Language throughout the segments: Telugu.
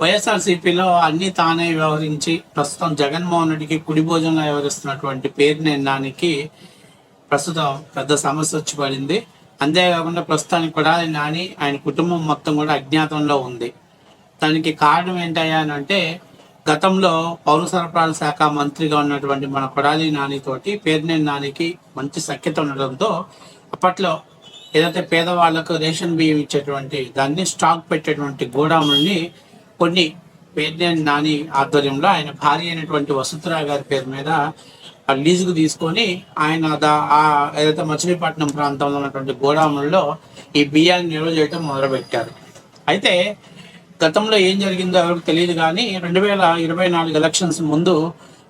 వైఎస్ఆర్సీపీలో అన్ని తానే వ్యవహరించి ప్రస్తుతం జగన్మోహన్ రెడ్డికి కుడి భోజనంలో వ్యవహరిస్తున్నటువంటి పేరు నానికి ప్రస్తుతం పెద్ద సమస్య వచ్చి పడింది. అంతేకాకుండా ప్రస్తుతానికి కూడా నాని ఆయన కుటుంబం మొత్తం కూడా అజ్ఞాతంలో ఉంది. దానికి కారణం ఏంటయ్యా అని అంటే గతంలో పౌర సరఫరాల శాఖ మంత్రిగా ఉన్నటువంటి మన కొడాలి నానితోటి పేర్నేని నానికి మంచి సఖ్యత ఉండడంతో అప్పట్లో ఏదైతే పేదవాళ్ళకు రేషన్ బియ్యం ఇచ్చేటువంటి దాన్ని స్టాక్ పెట్టేటువంటి గోడాముల్ని కొన్ని పేర్నేని నాని ఆధ్వర్యంలో ఆయన భార్య అయినటువంటి వసుంధరా గారి పేరు మీద ఆ లీజుకు తీసుకొని ఆయన దా ఆ ఏదైతే మచిలీపట్నం ప్రాంతంలో ఉన్నటువంటి గోడాములలో ఈ బియ్యాన్ని నిల్వ చేయటం మొదలుపెట్టారు. అయితే గతంలో ఏం జరిగిందో ఎవరికి తెలియదు కానీ రెండు వేల ఇరవై నాలుగు ఎలక్షన్స్ ముందు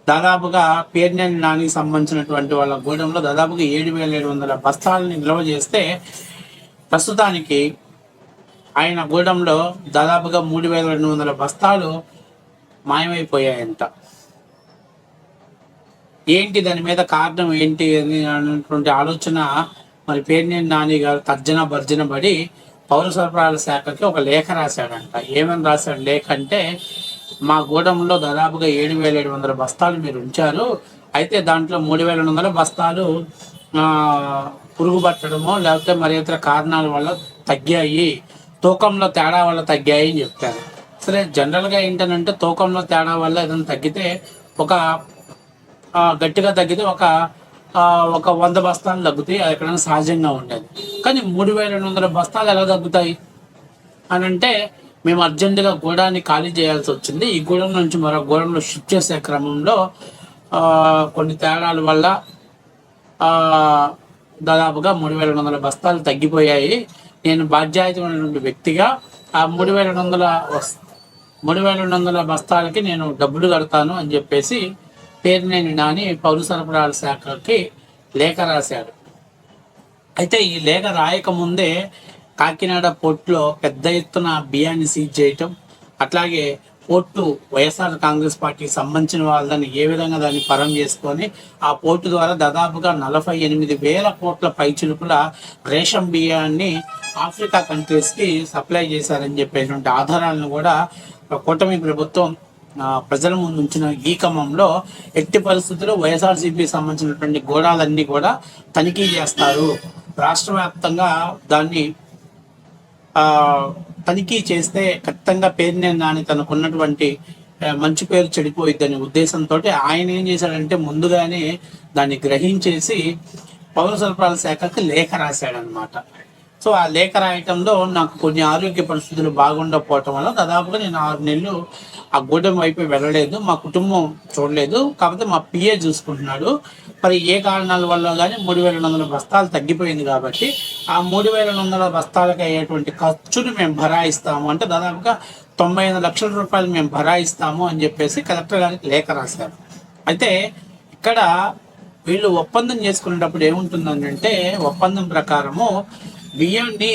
దాదాపుగా పేర్నేని నానికి సంబంధించినటువంటి వాళ్ళ గూడెంలో దాదాపుగా ఏడు వేల ఏడు వందల బస్తాలని నిల్వ చేస్తే ప్రస్తుతానికి ఆయన గూడెంలో దాదాపుగా మూడు వేల రెండు వందల బస్తాలు మాయమైపోయాయంట. ఏంటి దాని మీద కారణం ఏంటి అని అనేటువంటి ఆలోచన మరి పేర్నేని నాని గారు తర్జన భర్జన పడి పౌర సరఫరాల శాఖకి ఒక లేఖ రాశాడంట. ఏమని రాశాడు? లేఖ అంటే మా గూడెంలో దాదాపుగా ఏడు వేల ఏడు వందల బస్తాలు మీరు ఉంచారు అయితే దాంట్లో మూడు వేల వందల బస్తాలు పురుగు పట్టడమో లేకపోతే మరి ఇతర కారణాల వల్ల తగ్గాయి. తూకంలో తేడా వల్ల తగ్గాయి అని చెప్తారు. సరే జనరల్గా ఏంటంటే తూకంలో తేడా వల్ల ఏదైనా తగ్గితే ఒక గట్టిగా తగ్గితే ఒక ఒక వంద బస్తాలు తగ్గుతాయి అది ఎక్కడైనా సహజంగా ఉండేది. కానీ మూడు వేల రెండు వందల బస్తాలు ఎలా తగ్గుతాయి? అని అంటే మేము అర్జెంటుగా గూడాన్ని ఖాళీ చేయాల్సి వచ్చింది. ఈ గూడెం నుంచి మరో గూడెంలో షిఫ్ట్ చేసే క్రమంలో కొన్ని తేడాల వల్ల దాదాపుగా మూడు వేల రెండు వందల బస్తాలు తగ్గిపోయాయి. నేను బాధ్యాయుతమైనటువంటి వ్యక్తిగా ఆ మూడు వేల రెండు వందల మూడు వేల రెండు వందల బస్తాలకి నేను డబ్బులు కడతాను అని చెప్పేసి పేరునేని నాని పౌర సరఫరాల శాఖకి లేఖ రాశాడు. అయితే ఈ లేఖ రాయకముందే కాకినాడ పోర్టులో పెద్ద ఎత్తున బియ్యాన్ని సీజ్ చేయటం అట్లాగే పోర్టు వైఎస్ఆర్ కాంగ్రెస్ పార్టీకి సంబంధించిన వాళ్ళని ఏ విధంగా దాన్ని పరం చేసుకొని ఆ పోర్టు ద్వారా దాదాపుగా నలభై ఎనిమిది వేల కోట్ల పైచిలుపుల రేషన్ బియ్యాన్ని ఆఫ్రికా కంట్రీస్కి సప్లై చేశారని చెప్పేటువంటి ఆధారాలను కూడా కూటమి ప్రభుత్వం ప్రజల ముందు ఉంచిన ఈ క్రమంలో ఎట్టి పరిస్థితుల్లో వైఎస్ఆర్సీపీ సంబంధించినటువంటి గోడాలన్నీ కూడా తనిఖీ చేస్తారు. రాష్ట్ర వ్యాప్తంగా దాన్ని తనిఖీ చేస్తే ఖచ్చితంగా పేరునే కానీ తనకున్నటువంటి ఉన్నటువంటి మంచి పేరు చెడిపోయిద్దనే ఉద్దేశంతో ఆయన ఏం చేశాడంటే ముందుగానే దాన్ని గ్రహించేసి పౌర సరఫరాల శాఖకి లేఖ రాశాడనమాట సో ఆ లేఖ రాయటంలో నాకు కొన్ని ఆరోగ్య పరిస్థితులు బాగుండకపోవటం వల్ల దాదాపుగా నేను ఆరు నెలలు ఆ గూడెం వైపు వెళ్ళలేదు మా కుటుంబం చూడలేదు. కాకపోతే మా పిఏ చూసుకుంటున్నాడు. మరి ఏ కారణాల వల్ల కానీ మూడు వేల రెండు వందల బస్తాలు తగ్గిపోయింది కాబట్టి ఆ మూడు వేల రెండు వందల బస్తాలకు అయ్యేటువంటి ఖర్చును మేము భరాయిస్తాము. అంటే దాదాపుగా తొంభై ఐదు లక్షల రూపాయలు మేము భరాయిస్తాము అని చెప్పేసి కలెక్టర్ గారికి లేఖ రాశారు. అయితే ఇక్కడ వీళ్ళు ఒప్పందం చేసుకునేటప్పుడు ఏముంటుందని అంటే ఒప్పందం ప్రకారము బియ్యాన్ని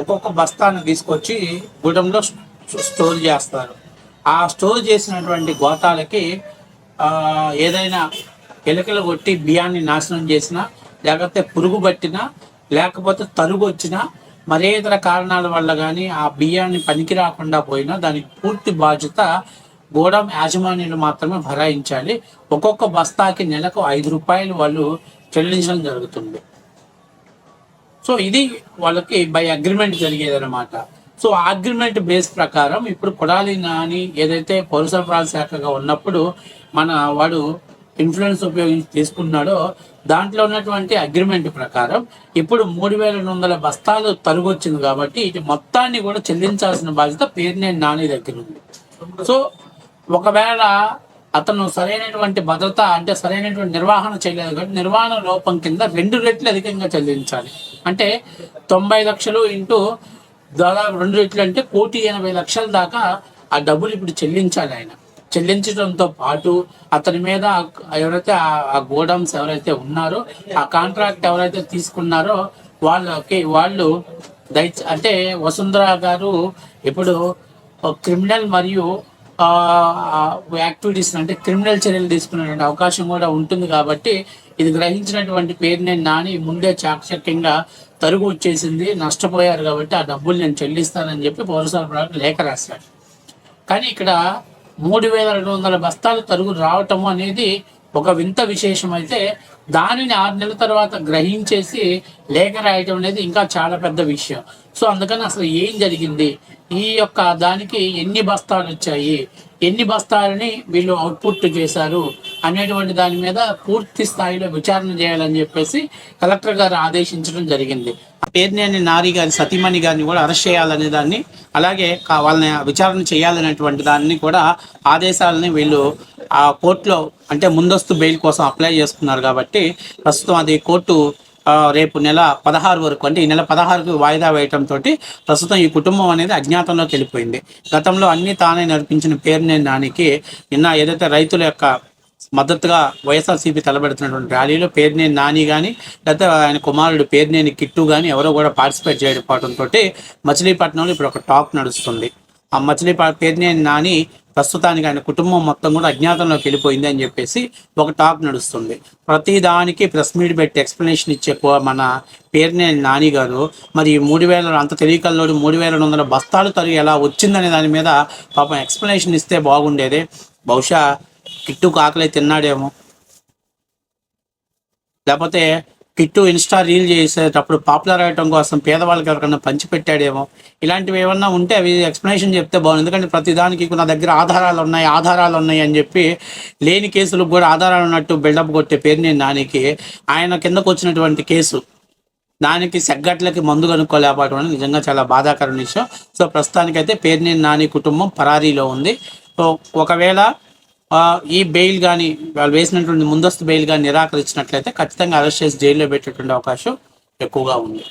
ఒక్కొక్క బస్తాను తీసుకొచ్చి గుడంలో స్టోర్ చేస్తారు. ఆ స్టోర్ చేసినటువంటి గోతాలకి ఏదైనా ఎలుకలు కొట్టి బియ్యాన్ని నాశనం చేసినా లేకపోతే పురుగు పట్టినా లేకపోతే తరుగు వచ్చినా మరే ఇతర కారణాల వల్ల కానీ ఆ బియ్యాన్ని పనికి రాకుండా పోయినా దానికి పూర్తి బాధ్యత గోడం యాజమాన్యులు మాత్రమే భరాయించాలి. ఒక్కొక్క బస్తాకి నెలకు ఐదు రూపాయలు వాళ్ళు చెల్లించడం జరుగుతుంది. సో ఇది వాళ్ళకి బై అగ్రిమెంట్ జరిగేది అనమాట సో అగ్రిమెంట్ బేస్ ప్రకారం ఇప్పుడు కొడాలి నాని ఏదైతే పౌర సరఫరాల శాఖగా ఉన్నప్పుడు మన వాడు ఇన్ఫ్లుయెన్స్ ఉపయోగించి తీసుకున్నాడో దాంట్లో ఉన్నటువంటి అగ్రిమెంట్ ప్రకారం ఇప్పుడు మూడు వేల రెండు వందల బస్తాలు తరుగు వచ్చింది కాబట్టి ఇది మొత్తాన్ని కూడా చెల్లించాల్సిన బాధ్యత పేరునేని నాని దగ్గర ఉంది. సో ఒకవేళ అతను సరైనటువంటి భద్రత అంటే సరైనటువంటి నిర్వహణ చేయలేదు కాబట్టి నిర్వహణ లోపం కింద రెండు రెట్లు అధికంగా చెల్లించాలి. అంటే తొంభై లక్షలు ఇంటూ దాదాపు రెండు రెట్లు అంటే కోటి ఎనభై లక్షల దాకా ఆ డబ్బులు ఇప్పుడు చెల్లించాలి ఆయన. చెల్లించడంతో పాటు అతని మీద ఎవరైతే ఆ- గోడౌన్స్ ఎవరైతే ఉన్నారో ఆ కాంట్రాక్ట్ ఎవరైతే తీసుకున్నారో వాళ్ళకి వాళ్ళు దయచ అంటే వసుంధర గారు ఇప్పుడు క్రిమినల్ మరియు యాక్టివిటీస్ అంటే క్రిమినల్ చర్యలు తీసుకునేటువంటి అవకాశం కూడా ఉంటుంది కాబట్టి ఇది గ్రహించినటువంటి పేరు నేను నాని ముందే చాకచక్యంగా తరుగు వచ్చేసింది నష్టపోయారు కాబట్టి ఆ డబ్బులు నేను చెల్లిస్తానని చెప్పి పౌర సరఫరాకు లేఖ రాశాడు కానీ ఇక్కడ మూడు వేల రెండు వందల బస్తాలు తరుగు రావటం అనేది ఒక వింత విశేషం అయితే దానిని ఆరు నెలల తర్వాత గ్రహించేసి లేఖ రాయటం అనేది ఇంకా చాలా పెద్ద విషయం. సో అందుకని అసలు ఏం జరిగింది? ఈ యొక్క దానికి ఎన్ని బస్తాలు వచ్చాయి? ఎన్ని బస్తాలని వీళ్ళు అవుట్పుట్ చేశారు? అనేటువంటి దాని మీద పూర్తి స్థాయిలో విచారణ చేయాలని చెప్పేసి కలెక్టర్ గారు ఆదేశించడం జరిగింది. పేర్నేని నారి గారి సతీమణి గారిని కూడా అరెస్ట్ చేయాలనే దాన్ని అలాగే వాళ్ళని విచారణ చేయాలనేటువంటి దాన్ని కూడా ఆదేశాలని వీళ్ళు ఆ కోర్టులో అంటే ముందస్తు బెయిల్ కోసం అప్లై చేసుకున్నారు కాబట్టి ప్రస్తుతం అది కోర్టు రేపు నెల పదహారు వరకు అంటే ఈ నెల పదహారుకు వాయిదా వేయటంతో ప్రస్తుతం ఈ కుటుంబం అనేది అజ్ఞాతంలోకి వెళ్ళిపోయింది. గతంలో అన్ని తానే నడిపించిన పేరునే నానికి నిన్న ఏదైతే రైతుల యొక్క మద్దతుగా వైఎస్ఆర్సీపీ తలబెడుతున్నటువంటి ర్యాలీలో పేరునేని నాని కానీ లేకపోతే ఆయన కుమారుడు పేరునేని కిట్టు కానీ ఎవరో కూడా పార్టిసిపేట్ చేయకపోవడంతో మచిలీపట్నంలో ఇప్పుడు ఒక టాక్ నడుస్తుంది. ఆ మచిలీపట్నం పేరునేని నాని ప్రస్తుతానికి ఆయన కుటుంబం మొత్తం కూడా అజ్ఞాతంలోకి వెళ్ళిపోయింది అని చెప్పేసి ఒక టాక్ నడుస్తుంది. ప్రతి దానికి ప్రెస్ మీట్ పెట్టి ఎక్స్ప్లెనేషన్ ఇచ్చే కో- మన పేర్నేని నాని గారు మరి ఈ మూడు వేల అంత తెలియకల్లో మూడు వేల రెండు వందల బస్తాలు తరుగు ఎలా వచ్చిందనే దాని మీద పాపం ఎక్స్ప్లెనేషన్ ఇస్తే బాగుండేది. బహుశా కిట్టుకు ఆకలి తిన్నాడేమో. లేకపోతే కిట్టు ఇన్స్టా రీల్ చేసేటప్పుడు పాపులర్ అవటం కోసం పేదవాళ్ళకి ఎవరికైనా పంచిపెట్టాడేమో ఇలాంటివి ఏమన్నా ఉంటే అవి ఎక్స్ప్లెనేషన్ చెప్తే బాగుంది ఎందుకంటే ప్రతి దానికి నా దగ్గర ఆధారాలు ఉన్నాయి ఆధారాలు ఉన్నాయి అని చెప్పి లేని కేసులకు కూడా ఆధారాలు ఉన్నట్టు బిల్డప్ కొట్టే పేరు నేను దానికి. ఆయన కిందకు వచ్చినటువంటి కేసు. దానికి సెగ్గట్లకి మందు కనుక్కోలేకపోవడం అనేది నిజంగా చాలా బాధాకరమైన విషయం. సో ప్రస్తుతానికైతే పేరునేని నాని కుటుంబం పరారీలో ఉంది. సో ఒకవేళ ఈ బెయిల్ కానీ వాళ్ళు వేసినటువంటి ముందస్తు బెయిల్ కానీ నిరాకరించినట్లయితే ఖచ్చితంగా అరెస్ట్ చేసి జైల్లో పెట్టేటువంటి అవకాశం ఎక్కువగా ఉంది.